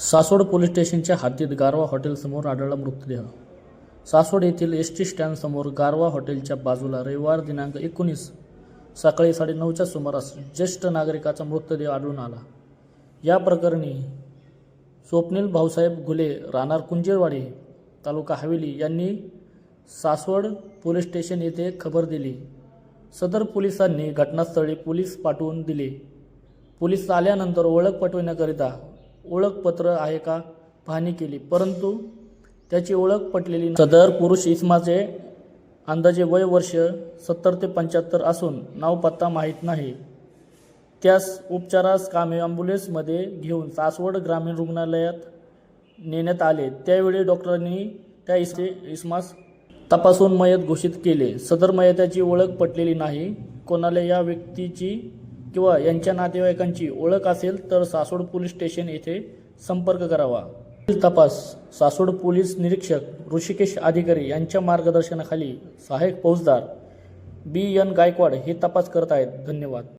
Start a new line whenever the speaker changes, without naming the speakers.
Saswad police स्टेशनच्या हद्दीत गारवा हॉटेलसमोर आढळला मृतदेह. सासवड येथील एस टी स्टँडसमोर गारवा हॉटेलच्या बाजूला रविवार दिनांक एकोणीस सकाळी साडेनऊच्या सुमारास ज्येष्ठ नागरिकाचा मृतदेह आढळून आला. या प्रकरणी स्वप्नील भाऊसाहेब घुले राहणार कुंजेरवाडी तालुका हवेली यांनी सासवड पोलीस स्टेशन येथे खबर दिली. सदर पोलिसांनी घटनास्थळी पोलीस पाठवून दिले. पोलीस आल्यानंतर ओळख पटविण्याकरिता ओळखपत्र आहे का? पाहणी केली. परंतु त्याची ओळख पटलेली सदर पुरुष इसमाचे अंदाजे वय वर्ष सत्तर ते पंच्याहत्तर असून नाव पत्ता माहीत नाही. त्यास उपचारास कामे ॲम्ब्युलन्समध्ये घेऊन सासवड ग्रामीण रुग्णालयात नेण्यात आले. त्यावेळी डॉक्टरांनी त्या इसे इसमास तपासून मयत घोषित केले. सदर मयताची ओळख पटलेली नाही. कोणाला या व्यक्तीची किंवा यांच्या नातेवाईकांची ओळख असेल तर सासवड पोलीस स्टेशन येथे संपर्क करावा. तपास सासवड पोलीस निरीक्षक ऋषिकेश अधिकारी यांच्या मार्गदर्शनाखाली सहाय्यक फौजदार बी एन गायकवाड हे तपास करत आहेत. धन्यवाद.